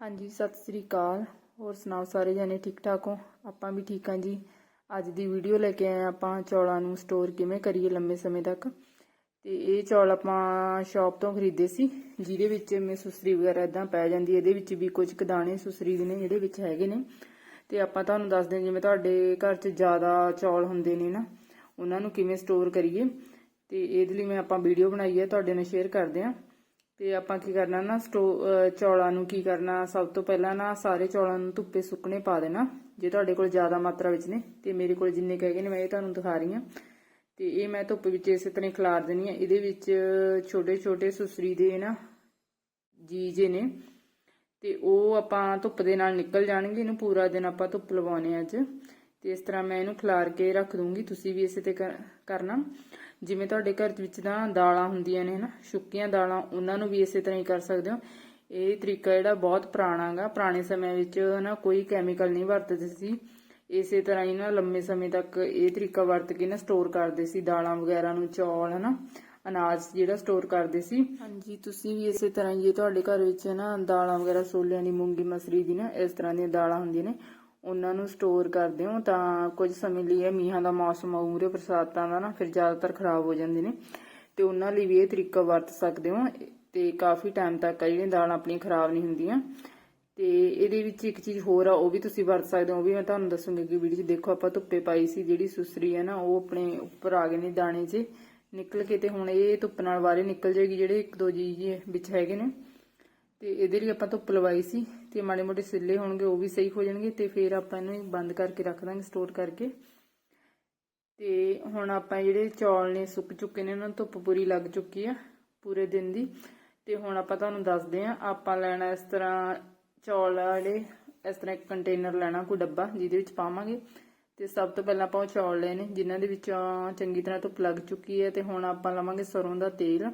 ਹਾਂਜੀ, ਸਤਿ ਸ੍ਰੀ ਅਕਾਲ। ਹੋਰ ਸੁਣਾਓ ਸਾਰੇ ਜਣੇ, ਠੀਕ ਠਾਕ ਹੋ? ਆਪਾਂ ਵੀ ਠੀਕ ਹਾਂ ਜੀ। ਅੱਜ ਦੀ ਵੀਡੀਓ ਲੈ ਕੇ ਆਏ ਆਪਾਂ ਚੌਲਾਂ ਨੂੰ ਸਟੋਰ ਕਿਵੇਂ ਕਰੀਏ ਲੰਮੇ ਸਮੇਂ ਤੱਕ। ਤੇ ਇਹ ਚੌਲ ਆਪਾਂ ਸ਼ਾਪ ਤੋਂ ਖਰੀਦੇ ਸੀ, ਜਿਹਦੇ ਵਿੱਚ ਮੈਂ ਸੁਸਰੀ ਵਗੈਰਾ ਇਦਾਂ ਪੈ ਜਾਂਦੀ ਇਹਦੇ ਵਿੱਚ ਵੀ ਕੁਝ ਕੁ ਦਾਣੇ ਸੁਸਰੀ ਦੇ ਨੇ ਜਿਹੜੇ ਵਿੱਚ ਹੈਗੇ ਨੇ। ਤੇ ਆਪਾਂ ਤੁਹਾਨੂੰ ਦੱਸਦੇ ਹਾਂ, ਜਿਵੇਂ ਤੁਹਾਡੇ ਘਰ 'ਚ ਜ਼ਿਆਦਾ ਚੌਲ ਹੁੰਦੇ ਨੇ ਨਾ, ਉਹਨਾਂ ਨੂੰ ਕਿਵੇਂ ਸਟੋਰ ਕਰੀਏ। ਤੇ ਇਹਦੇ ਲਈ ਮੈਂ ਆਪਾਂ ਵੀਡੀਓ ਬਣਾਈ ਹੈ, ਤੁਹਾਡੇ ਨਾਲ ਸ਼ੇਅਰ ਕਰਦੇ ਹਾਂ। ਤੇ ਆਪਾਂ ਕੀ ਕਰਨਾ ਨਾ, ਸਟੋ ਚੌਲਾਂ ਨੂੰ ਕੀ ਕਰਨਾ, ਸਭ ਤੋਂ ਪਹਿਲਾਂ ਨਾ ਸਾਰੇ ਚੌਲਾਂ ਨੂੰ ਧੁੱਪੇ ਸੁੱਕਣੇ ਪਾ ਦੇਣਾ, ਜੇ ਤੁਹਾਡੇ ਕੋਲ ਜ਼ਿਆਦਾ ਮਾਤਰਾ ਵਿੱਚ ਨੇ, ਤੇ ਮੇਰੇ ਕੋਲ ਜਿੰਨੇ ਕੁ ਹੈਗੇ ਨੇ ਮੈਂ ਇਹ ਤੁਹਾਨੂੰ ਦਿਖਾ ਰਹੀ ਹਾਂ। ਤੇ ਇਹ ਮੈਂ ਧੁੱਪ ਵਿੱਚ ਇਸੇ ਤਰ੍ਹਾਂ ਹੀ ਖਿਲਾਰ ਦੇਣੀ ਹੈ। ਇਹਦੇ ਵਿੱਚ ਛੋਟੇ ਛੋਟੇ ਸੁਸਰੀ ਦੇ ਨਾ ਜੀ ਜੇ ਨੇ, ਤੇ ਉਹ ਆਪਾਂ ਧੁੱਪ ਦੇ ਨਾਲ ਨਿਕਲ ਜਾਣਗੇ, ਇਹਨੂੰ ਪੂਰਾ ਦਿਨ ਆਪਾਂ ਧੁੱਪ ਲਵਾਉਣੇ ਅੱਜ। ਤੇ ਇਸ ਤਰ੍ਹਾਂ ਮੈਂ ਇਹਨੂੰ ਖਿਲਾਰ ਕੇ ਰੱਖ ਦੂੰਗੀ, ਤੁਸੀਂ ਵੀ ਇਸੇ ਤੇ ਕਰ- ਕਰਨਾ। ਜਿਵੇਂ ਤੁਹਾਡੇ ਘਰ ਵਿੱਚ ਨਾ ਦਾਲਾਂ ਹੁੰਦੀਆਂ ਨੇ ਹਨਾ, ਸੁੱਕੀਆਂ ਦਾਲਾਂ, ਉਹਨਾਂ ਨੂੰ ਵੀ ਇਸੇ ਤਰ੍ਹਾਂ ਹੀ ਕਰ ਸਕਦੇ ਹੋ। ਇਹ ਤਰੀਕਾ ਜਿਹੜਾ ਬਹੁਤ ਪੁਰਾਣਾ ਗਾ ਪੁਰਾਣੇ ਸਮੇਂ ਵਿੱਚ ਨਾ ਕੋਈ ਕੈਮੀਕਲ ਨਹੀਂ ਵਰਤਦੇ ਸੀ। ਇਸੇ ਤਰ੍ਹਾਂ ਹੀ ਨਾ ਲੰਮੇ ਸਮੇਂ ਤੱਕ ਇਹ ਤਰੀਕਾ ਵਰਤ ਕੇ ਨਾ ਸਟੋਰ ਕਰਦੇ ਸੀ, ਦਾਲਾਂ ਵਗੈਰਾ ਨੂੰ ਚੌਲ ਹਨਾ, ਅਨਾਜ ਜਿਹੜਾ ਸਟੋਰ ਕਰਦੇ ਸੀ। ਹਾਂਜੀ, ਤੁਸੀਂ ਵੀ ਇਸੇ ਤਰ੍ਹਾਂ ਜੇ ਤੁਹਾਡੇ ਘਰ ਵਿੱਚ ਨਾ ਦਾਲਾਂ ਵਗੈਰਾ ਛੋਲਿਆਂ ਦੀ ਮੂੰਗੀ ਮਸਰੀ ਦੀ ਨਾ, ਇਸ ਤਰ੍ਹਾਂ ਦੀਆਂ ਦਾਲਾਂ ਹੁੰਦੀਆਂ ਨੇ। ਉਹਨਾਂ ਨੂੰ ਸਟੋਰ ਕਰਦੇ ਹੋ, ਤਾਂ ਕੁਝ ਸਮੇਂ ਲਈ ਇਹ ਮੀਂਹਾਂ ਦਾ ਮੌਸਮ ਆਊ ਬਰਸਾਤਾਂ ਦਾ ਨਾ, ਫਿਰ ਜ਼ਿਆਦਾਤਰ ਖਰਾਬ ਹੋ ਜਾਂਦੇ ਨੇ। ਤੇ ਉਹਨਾਂ ਲਈ ਵੀ ਇਹ ਤਰੀਕਾ ਵਰਤ ਸਕਦੇ ਹੋ। ਤੇ ਕਾਫੀ ਟਾਈਮ ਤੱਕ ਆ, ਜਿਹੜੀਆਂ ਦਾਲਾਂ ਆਪਣੀਆਂ ਖਰਾਬ ਨਹੀਂ ਹੁੰਦੀਆਂ। ਤੇ ਇਹਦੇ ਵਿੱਚ ਇੱਕ ਚੀਜ਼ ਹੋਰ ਆ, ਉਹ ਵੀ ਤੁਸੀਂ ਵਰਤ ਸਕਦੇ ਹੋ। ਉਹ ਵੀ ਮੈਂ ਤੁਹਾਨੂੰ ਦੱਸੂਗੀ ਕਿ ਵੀਡੀਓ 'ਚ ਦੇਖੋ, ਆਪਾਂ ਧੁੱਪੇ ਪਾਈ ਸੀ, ਜਿਹੜੀ ਸੁਸਰੀ ਹੈ ਨਾ, ਉਹ ਆਪਣੇ ਉੱਪਰ ਆ ਗਏ ਨੇ ਦਾਣੇ 'ਚ। ਨਿਕਲ ਕੇ ਤੇ ਹੁਣ ਇਹ ਧੁੱਪ ਨਾਲ ਬਾਹਰ ਨਿਕਲ ਜਾਏਗੀ, ਜਿਹੜੇ ਇੱਕ ਦੋ ਜੀ ਜੀ ਵਿੱਚ ਹੈਗੇ ਨੇ। ਤੇ ਇਹਦੇ ਲਈ ਆਪਾਂ ਧੁੱਪ ਲਵਾਈ ਸੀ ਤੇ ਮਾੜੇ ਮੋਟੇ ਸਿੱਲੇ ਹੋਣਗੇ, ਉਹ ਵੀ ਸਹੀ ਹੋ ਜਾਣਗੇ ਤੇ ਫਿਰ ਆਪਾਂ ਇਹਨੂੰ ਬੰਦ ਕਰਕੇ ਰੱਖ ਦਾਂਗੇ ਸਟੋਰ ਕਰਕੇ। ਤੇ ਹੁਣ ਆਪਾਂ ਜਿਹੜੇ ਚੌਲ ਨੇ ਸੁੱਕ ਚੁੱਕੇ ਨੇ, ਉਹਨਾਂ ਨੂੰ ਧੁੱਪ ਪੂਰੀ ਲੱਗ ਚੁੱਕੀ ਆ ਪੂਰੇ ਦਿਨ ਦੀ। ਤੇ ਹੁਣ ਆਪਾਂ ਤੁਹਾਨੂੰ ਦੱਸਦੇ ਆ ਆਪਾਂ ਲੈਣਾ ਇਸ ਤਰ੍ਹਾਂ ਚੌਲ ਆ ਜਿਹੜੇ, ਇਸ ਤਰ੍ਹਾਂ ਇੱਕ ਕੰਟੇਨਰ ਲੈਣਾ ਕੋਈ ਡੱਬਾ ਜਿਹਦੇ ਵਿੱਚ ਪਾਵਾਂਗੇ। ਤੇ ਸਭ ਤੋਂ ਪਹਿਲਾਂ ਆਪਾਂ ਉਹ ਚੌਲ ਲਏ ਨੇ, ਜਿਨ੍ਹਾਂ ਦੇ ਵਿੱਚ ਚੰਗੀ ਤਰ੍ਹਾਂ ਧੁੱਪ ਲੱਗ ਚੁੱਕੀ ਹੈ ਤੇ ਹੁਣ ਆਪਾਂ ਲਵਾਂਗੇ ਸਰੋਂ ਦਾ ਤੇਲ।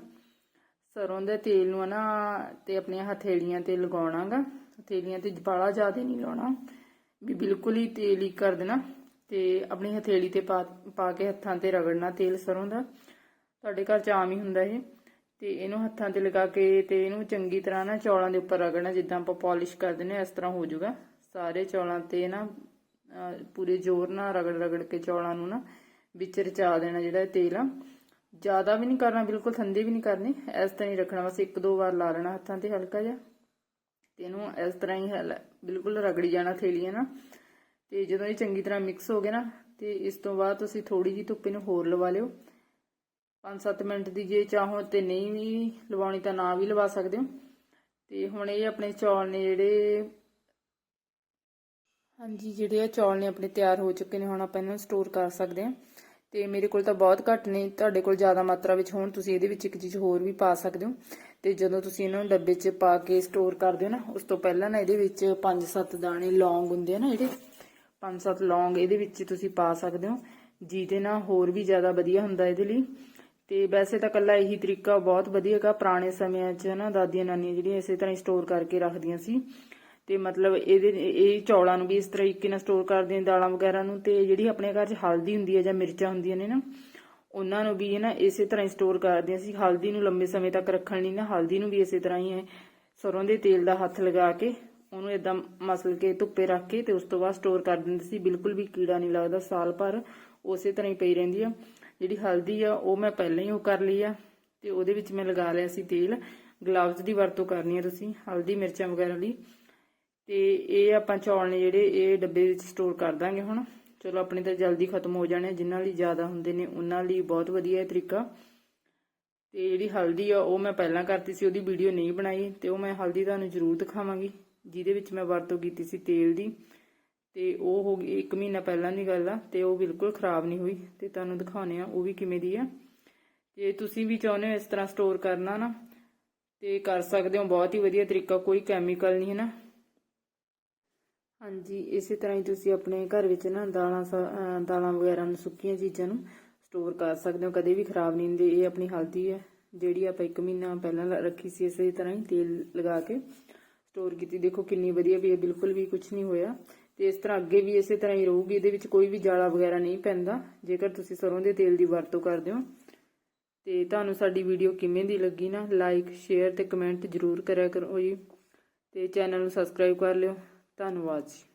ਸਰੋਂ ਦੇ ਤੇਲ ਨੂੰ ਨਾ ਤੇ ਆਪਣੀਆਂ ਹਥੇਲੀਆਂ ਤੇ ਲਗਾਉਣਾਗਾ। ਹਥੇਲੀਆਂ ਤੇ ਬਾਲਾ ਜ਼ਿਆਦਾ ਨਹੀਂ ਲਾਉਣਾ। ਵੀ ਬਿਲਕੁਲ ਹੀ ਤੇਲ ਹੀ ਕਰ ਦੇਣਾ। ਤੇ ਆਪਣੀ ਹਥੇਲੀ ਤੇ ਪਾ ਪਾ ਕੇ ਹੱਥਾਂ ਤੇ ਰਗੜਨਾ ਤੇਲ ਸਰੋਂ ਦਾ। ਤੁਹਾਡੇ ਘਰ ਚ ਆਮ ਹੀ ਹੁੰਦਾ ਇਹ। ਤੇ ਇਹਨੂੰ ਹੱਥਾਂ ਤੇ ਲਗਾ ਕੇ ਤੇ ਇਹਨੂੰ ਚੰਗੀ ਤਰ੍ਹਾਂ ਨਾ ਚੌਲਾਂ ਦੇ ਉੱਪਰ ਰਗੜਨਾ, ਜਿੱਦਾਂ ਆਪਾਂ ਪਾਲਿਸ਼ ਕਰ ਦਿੰਦੇ ਹਾਂ ਇਸ ਤਰ੍ਹਾਂ ਹੋ ਜਾਊਗਾ ਸਾਰੇ ਚੌਲਾਂ ਤੇ ਨਾ, ਅਹ, ਪੂਰੇ ਜ਼ੋਰ ਨਾਲ ਰਗੜ ਰਗੜ ਕੇ ਚੌਲਾਂ ਨੂੰ ਨਾ ਵਿੱਚ ਰਚਾ ਦੇਣਾ ਜਿਹੜਾ ਤੇਲ ਆ। ਜ਼ਿਆਦਾ ਵੀ ਨਹੀਂ ਕਰਨਾ, ਬਿਲਕੁਲ ਠੰਡੇ ਵੀ ਨਹੀਂ ਕਰਨੇ। ਇਸ ਤਰ੍ਹਾਂ ਹੀ ਰੱਖਣਾ, ਬਸ ਇੱਕ ਦੋ ਵਾਰ ਲਾ ਲੈਣਾ ਹੱਥਾਂ ਤੇ ਹਲਕਾ ਜਿਹਾ। ਤੇ ਇਹਨੂੰ ਇਸ ਤਰ੍ਹਾਂ ਹੀ ਹਲ- ਬਿਲਕੁਲ ਰਗੜੀ ਜਾਣਾ ਥੇਲੀਆਂ ਨਾ ਤੇ ਜਦੋਂ ਇਹ ਚੰਗੀ ਤਰ੍ਹਾਂ ਮਿਕਸ ਹੋ ਗਏ ਨਾ, ਤੇ ਇਸ ਤੋਂ ਬਾਅਦ ਤੁਸੀਂ ਥੋੜੀ ਜਿਹੀ ਧੁੱਪ ਇਹਨੂੰ ਹੋਰ ਲਵਾ ਲਿਓ। 5-7 ਮਿੰਟ ਦੀ ਜੇ ਚਾਹੋ ਤੇ ਨਹੀਂ ਵੀ ਲਵਾਉਣੀ ਤਾਂ ਨਾ ਵੀ ਲਵਾ ਸਕਦੇ ਹੋ। ਤੇ ਹੁਣ ਇਹ ਆਪਣੇ ਚੌਲ ਨੇ ਜਿਹੜੇ ਹਾਂਜੀ, ਜਿਹੜੇ ਆ ਚੌਲ ਨੇ ਆਪਣੇ ਤਿਆਰ ਹੋ ਚੁੱਕੇ ਨੇ, ਹੁਣ ਆਪਾਂ ਇਹਨਾਂ ਨੂੰ ਸਟੋਰ ਕਰ ਸਕਦੇ ਹਾਂ। ਤੇ ਮੇਰੇ ਕੋਲ ਤਾਂ ਬਹੁਤ ਘੱਟ ਨੇ, ਤੁਹਾਡੇ ਕੋਲ ਜ਼ਿਆਦਾ ਮਾਤਰਾ ਵਿੱਚ ਹੋਣ, ਤੁਸੀਂ ਇਹਦੇ ਵਿੱਚ ਇੱਕ ਚੀਜ਼ ਹੋਰ ਵੀ ਪਾ ਸਕਦੇ ਹੋ। ਤੇ ਜਦੋਂ ਤੁਸੀਂ ਇਹਨਾਂ ਨੂੰ ਡੱਬੇ 'ਚ ਪਾ ਕੇ ਸਟੋਰ ਕਰਦੇ ਹੋ ਨਾ, ਉਸ ਤੋਂ ਪਹਿਲਾਂ ਨਾ ਇਹਦੇ ਵਿੱਚ 5-7 ਦਾਣੇ ਲੌਂਗ ਹੁੰਦੇ ਆ ਨਾ ਜਿਹੜੇ 5-7 ਲੌਂਗ ਇਹਦੇ ਵਿੱਚ ਤੁਸੀਂ ਪਾ ਸਕਦੇ ਹੋ, ਜਿਹਦੇ ਨਾਲ ਹੋਰ ਵੀ ਜ਼ਿਆਦਾ ਵਧੀਆ ਹੁੰਦਾ ਇਹਦੇ ਲਈ। ਤੇ ਵੈਸੇ ਤਾਂ ਕੱਲਾ ਇਹੀ ਤਰੀਕਾ ਬਹੁਤ ਵਧੀਆ ਹੈਗਾ, ਪੁਰਾਣੇ ਸਮਿਆਂ 'ਚ ਨਾ ਦਾਦੀਆਂ ਨਾਨੀਆਂ ਜਿਹੜੀਆਂ ਇਸੇ ਤਰ੍ਹਾਂ ਹੀ ਸਟੋਰ ਕਰਕੇ ਰੱਖਦੀਆਂ ਸੀ। ਤੇ ਮਤਲਬ ਇਹਦੇ ਇਹ ਚੌਲਾਂ ਨੂੰ ਵੀ ਇਸ ਤਰੀਕੇ ਨਾਲ ਸਟੋਰ ਕਰਦੇ ਨੇ, ਦਾਲਾਂ ਵਗੈਰਾ ਨੂੰ, ਤੇ ਜਿਹੜੀ ਆਪਣੇ ਘਰ 'ਚ ਹਲਦੀ ਹੁੰਦੀ ਹੈ ਜਾਂ ਮਿਰਚਾਂ ਹੁੰਦੀਆਂ ਨੇ ਨਾ, ਉਹਨਾਂ ਨੂੰ ਵੀ ਨਾ ਇਸੇ ਤਰ੍ਹਾਂ ਹੀ ਸਟੋਰ ਕਰਦੇ ਸੀ ਹਲਦੀ ਨੂੰ ਲੰਬੇ ਸਮੇਂ ਤੱਕ ਰੱਖਣ ਲਈ ਨਾ, ਹਲਦੀ ਨੂੰ ਵੀ ਇਸੇ ਤਰ੍ਹਾਂ ਹੀ ਸਰੋਂ ਦੇ ਤੇਲ ਦਾ ਹੱਥ ਲਗਾ ਕੇ, ਉਹਨੂੰ ਇਦਾਂ ਮਸਲ ਕੇ, ਧੁੱਪੇ ਰੱਖ ਕੇ ਤੇ ਉਸ ਤੋਂ ਬਾਅਦ ਸਟੋਰ ਕਰ ਦਿੰਦੇ ਸੀ। ਬਿਲਕੁਲ ਵੀ ਕੀੜਾ ਨਹੀਂ ਲੱਗਦਾ, ਸਾਲ ਭਰ ਉਸੇ ਤਰ੍ਹਾਂ ਹੀ ਪਈ ਰਹਿੰਦੀ ਆ। ਜਿਹੜੀ ਹਲਦੀ ਆ, ਉਹ ਮੈਂ ਪਹਿਲਾਂ ਹੀ ਉਹ ਕਰ ਲਈ ਆ ਤੇ ਉਹਦੇ ਵਿੱਚ ਮੈਂ ਲਗਾ ਲਿਆ ਸੀ ਤੇਲ। ਗਲਵਜ਼ ਦੀ ਵਰਤੋਂ ਕਰਨੀ ਆ ਤੁਸੀਂ, ਹਲਦੀ, ਮਿਰਚਾਂ ਵਗੈਰਾ ਲਈ। ਤੇ ਇਹ ਆਪਾਂ ਚੌਲ ਨੇ ਜਿਹੜੇ ਇਹ ਡੱਬੇ ਵਿੱਚ ਸਟੋਰ ਕਰ ਦਾਂਗੇ ਹੁਣ। ਚਲੋ ਆਪਣੇ ਤਾਂ ਜਲਦੀ ਖਤਮ ਹੋ ਜਾਣੇ ਜਿਨ੍ਹਾਂ ਲਈ ਜ਼ਿਆਦਾ ਹੁੰਦੇ ਨੇ, ਉਹਨਾਂ ਲਈ ਬਹੁਤ ਵਧੀਆ ਇਹ ਤਰੀਕਾ। ਤੇ ਜਿਹੜੀ ਹਲਦੀ ਆ, ਉਹ ਮੈਂ ਪਹਿਲਾਂ ਕਰਤੀ ਸੀ, ਉਹਦੀ ਵੀਡੀਓ ਨਹੀਂ ਬਣਾਈ। ਤੇ ਉਹ ਮੈਂ ਹਲਦੀ ਤੁਹਾਨੂੰ ਜ਼ਰੂਰ ਦਿਖਾਵਾਂਗੀ, ਜਿਹਦੇ ਵਿੱਚ ਮੈਂ ਵਰਤੋਂ ਕੀਤੀ ਸੀ ਤੇਲ ਦੀ। ਤੇ ਉਹ ਹੋ ਗਈ 1 ਮਹੀਨਾ ਪਹਿਲਾਂ ਦੀ ਗੱਲ ਆ, ਤੇ ਉਹ ਬਿਲਕੁਲ ਖਰਾਬ ਨਹੀਂ ਹੋਈ। ਤੇ ਤੁਹਾਨੂੰ ਦਿਖਾਉਣੇ ਆ, ਉਹ ਵੀ ਕਿਵੇਂ ਦੀ ਆ। ਜੇ ਤੁਸੀਂ ਵੀ ਚਾਹੁੰਦੇ ਹੋ ਇਸ ਤਰ੍ਹਾਂ ਸਟੋਰ ਕਰਨਾ ਨਾ, ਤੇ ਕਰ ਸਕਦੇ ਹੋ। ਬਹੁਤ ਹੀ ਵਧੀਆ ਤਰੀਕਾ, ਕੋਈ ਕੈਮੀਕਲ ਨਹੀਂ ਹੈ ਨਾ। ਹਾਂਜੀ, ਇਸੇ ਤਰ੍ਹਾਂ ਹੀ ਤੁਸੀਂ ਆਪਣੇ ਘਰ ਵਿੱਚ ਨਾ ਦਾਲਾਂ ਸ- ਦਾਲਾਂ ਵਗੈਰਾ ਨੂੰ ਸੁੱਕੀਆਂ ਚੀਜ਼ਾਂ ਨੂੰ ਸਟੋਰ ਕਰ ਸਕਦੇ ਹੋ। ਕਦੇ ਵੀ ਖਰਾਬ ਨਹੀਂ ਹੁੰਦੀ। ਇਹ ਆਪਣੀ ਹਲਦੀ ਹੈ। ਜਿਹੜੀ ਆਪਾਂ 1 ਮਹੀਨਾ ਪਹਿਲਾਂ ਰੱਖੀ ਸੀ, ਇਸੇ ਤਰ੍ਹਾਂ ਹੀ ਤੇਲ ਲਗਾ ਕੇ ਸਟੋਰ ਕੀਤੀ। ਦੇਖੋ ਕਿੰਨੀ ਵਧੀਆ ਵੀ ਹੈ। ਬਿਲਕੁਲ ਵੀ ਕੁਝ ਨਹੀਂ ਹੋਇਆ। ਤੇ ਇਸ ਤਰ੍ਹਾਂ ਅੱਗੇ ਵੀ ਇਸੇ ਤਰ੍ਹਾਂ ਹੀ ਰਹੂਗੀ। ਇਹਦੇ ਵਿੱਚ ਕੋਈ ਵੀ ਜਾਲਾ ਵਗੈਰਾ ਨਹੀਂ ਪੈਂਦਾ। ਜੇਕਰ ਤੁਸੀਂ ਸਰੋਂ ਦੇ ਤੇਲ ਦੀ ਵਰਤੋਂ ਕਰਦੇ ਹੋ। ਤੇ ਤੁਹਾਨੂੰ ਸਾਡੀ ਵੀਡੀਓ ਕਿਵੇਂ ਦੀ ਲੱਗੀ ਨਾ ਲਾਈਕ ਸ਼ੇਅਰ ਤੇ ਕਮੈਂਟ ਜ਼ਰੂਰ ਕਰਿਆ ਕਰੋ ਜੀ। ਤੇ ਚੈਨਲ ਨੂੰ ਸਬਸਕ੍ਰਾਈਬ ਕਰ ਲਿਓ। ਧੰਨਵਾਦ ਜੀ।